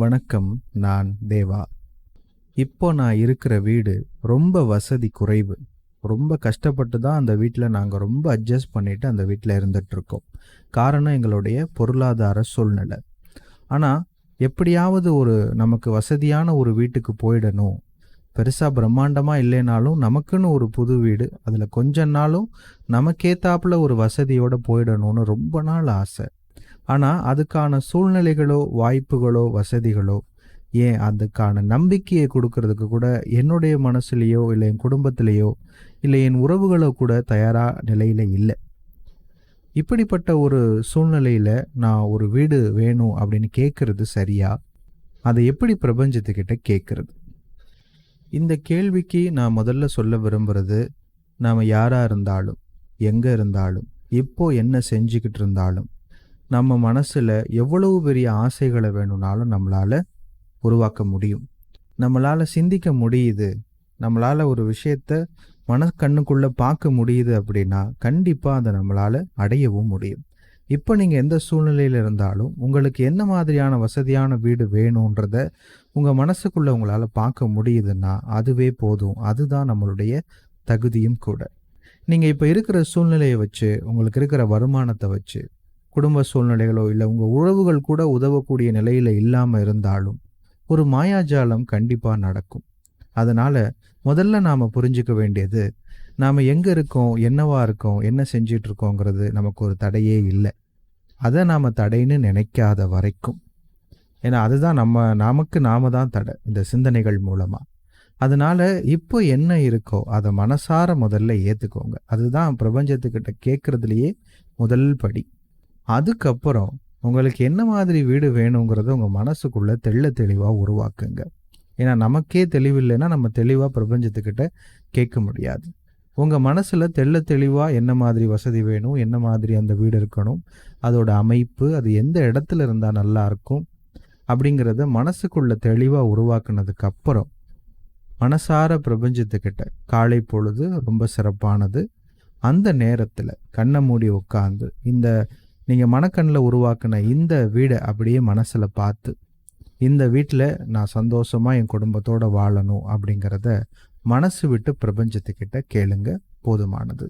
வணக்கம் நான் தேவா. இப்போ நான் இருக்கிற வீடு ரொம்ப வசதி குறைவு. ரொம்ப கஷ்டப்பட்டு தான் அந்த வீட்டில் நாங்கள் ரொம்ப அட்ஜஸ்ட் பண்ணிட்டு அந்த வீட்டில் இருந்துகிட்ருக்கோம் காரணம் எங்களுடைய பொருளாதார சூழ்நிலை. ஆனால் எப்படியாவது ஒரு நமக்கு வசதியான ஒரு வீட்டுக்கு போயிடணும். பெருசாக பிரம்மாண்டமாக இல்லைனாலும் நமக்குன்னு ஒரு புது வீடு அதில் கொஞ்ச நாளும் நமக்கேத்தாப்புல ஒரு வசதியோடு போயிடணும்னு ரொம்ப நாள் ஆசை. ஆனால் அதுக்கான சூழ்நிலைகளோ வாய்ப்புகளோ வசதிகளோ ஏன் அதுக்கான நம்பிக்கையை கொடுக்கறதுக்கு கூட என்னுடைய மனசுலேயோ இல்லை என் குடும்பத்திலேயோ இல்லை என் உறவுகளோ கூட தயாராக நிலையில் இல்லை. இப்படிப்பட்ட ஒரு சூழ்நிலையில் நான் ஒரு வீடு வேணும் அப்படின்னு கேட்குறது சரியா? அதை எப்படி பிரபஞ்சத்துக்கிட்ட கேட்குறது இந்த கேள்விக்கு நான் முதல்ல சொல்ல விரும்புகிறது நாம் யாராக இருந்தாலும் எங்கே இருந்தாலும் இப்போ என்ன செஞ்சுக்கிட்டு இருந்தாலும் நம்ம மனசில் எவ்வளவு பெரிய ஆசைகளை வேணும்னாலும் நம்மளால் உருவாக்க முடியும். நம்மளால் சிந்திக்க முடியுது. நம்மளால் ஒரு விஷயத்த மனக்கண்ணுக்குள்ளே பார்க்க முடியுது அப்படின்னா கண்டிப்பாக அதை நம்மளால் அடையவும் முடியும். இப்போ நீங்கள் எந்த சூழ்நிலையில் இருந்தாலும் உங்களுக்கு என்ன மாதிரியான வசதியான வீடு வேணுன்றத உங்கள் மனசுக்குள்ளே உங்களால் பார்க்க முடியுதுன்னா அதுவே போதும். அதுதான் நம்மளுடைய தகுதியும் கூட. நீங்கள் இப்போ இருக்கிற சூழ்நிலையை வச்சு உங்களுக்கு இருக்கிற வருமானத்தை வச்சு குடும்ப சூழ்நிலைகளோ இல்லை உங்கள் உறவுகள் கூட உதவக்கூடிய நிலையில் இல்லாமல் இருந்தாலும் ஒரு மாயாஜாலம் கண்டிப்பாக நடக்கும். அதனால் முதல்ல நாம் புரிஞ்சுக்க வேண்டியது நாம் எங்கே இருக்கோம் என்னவா இருக்கோம் என்ன செஞ்சிட்டு இருக்கோங்கிறது நமக்கு ஒரு தடையே இல்லை. அதை நாம் தடைன்னு நினைக்காத வரைக்கும். ஏன்னா அதுதான் நம்ம நமக்கு நாம தான் தடை இந்த சிந்தனைகள் மூலமாக அதனால் இப்போ என்ன இருக்கோ அதை மனசார முதல்ல ஏற்றுக்கோங்க அதுதான் பிரபஞ்சத்துக்கிட்ட கேட்குறதுலையே முதல் படி. அதுக்கப்புறம் உங்களுக்கு என்ன மாதிரி வீடு வேணுங்கிறத உங்கள் மனசுக்குள்ளே தெள்ள தெளிவாக உருவாக்குங்க. ஏன்னா நமக்கே தெளிவில்லைன்னா நம்ம தெளிவாக பிரபஞ்சத்துக்கிட்ட கேட்க முடியாது. உங்கள் மனசில் தெள்ள தெளிவாக என்ன மாதிரி வசதி வேணும் என்ன மாதிரி அந்த வீடு இருக்கணும் அதோட அமைப்பு அது எந்த இடத்துல இருந்தால் நல்லா இருக்கும் அப்படிங்கிறத மனசுக்குள்ள தெளிவாக உருவாக்குனதுக்கு அப்புறம் மனசார பிரபஞ்சத்துக்கிட்ட காலை பொழுது ரொம்ப சிறப்பானது. அந்த நேரத்தில் கண்ணை மூடி உட்காந்து இந்த நீங்கள் மனக்கண்ணில் உருவாக்கின இந்த வீடை அப்படியே மனசில் பார்த்து இந்த வீட்டில் நான் சந்தோஷமாக என் குடும்பத்தோடு வாழணும் அப்படிங்கிறத மனசு விட்டு பிரபஞ்சத்துக்கிட்ட கேளுங்க போதுமானது.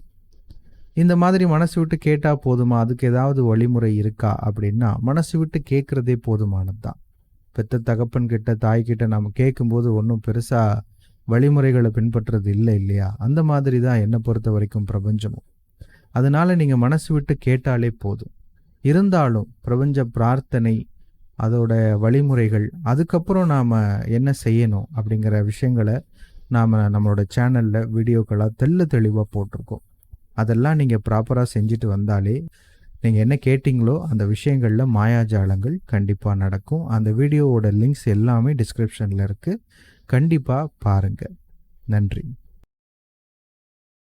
இந்த மாதிரி மனசு விட்டு கேட்டால் போதுமா? அதுக்கு ஏதாவது வழிமுறை இருக்கா அப்படின்னா மனசு விட்டு கேட்குறதே போதுமானது தான் பெத்த தகப்பன்கிட்ட தாய்கிட்ட நம்ம கேட்கும்போது ஒன்றும் பெருசாக வழிமுறைகளை பின்பற்றுறது இல்லை இல்லையா? அந்த மாதிரி தான் என்னை பொறுத்த வரைக்கும் பிரபஞ்சமும். அதனால் நீங்கள் மனசு விட்டு கேட்டாலே போதும். இருந்தாலும் பிரபஞ்ச பிரார்த்தனை அதோட வழிமுறைகள் அதுக்கப்புறம் நாம் என்ன செய்யணும் அப்படிங்கிற விஷயங்களை நாம் நம்மளோட சேனலில் வீடியோக்களாக தெல்ல தெளிவாக போட்டிருக்கோம். அதெல்லாம் நீங்கள் ப்ராப்பராக செஞ்சுட்டு வந்தாலே நீங்கள் என்ன கேட்டிங்களோ அந்த விஷயங்களில் மாயாஜாலங்கள் கண்டிப்பாக நடக்கும். அந்த வீடியோவோட லிங்க்ஸ் எல்லாமே டிஸ்கிரிப்ஷனில் இருக்குது கண்டிப்பாக பாருங்கள் நன்றி.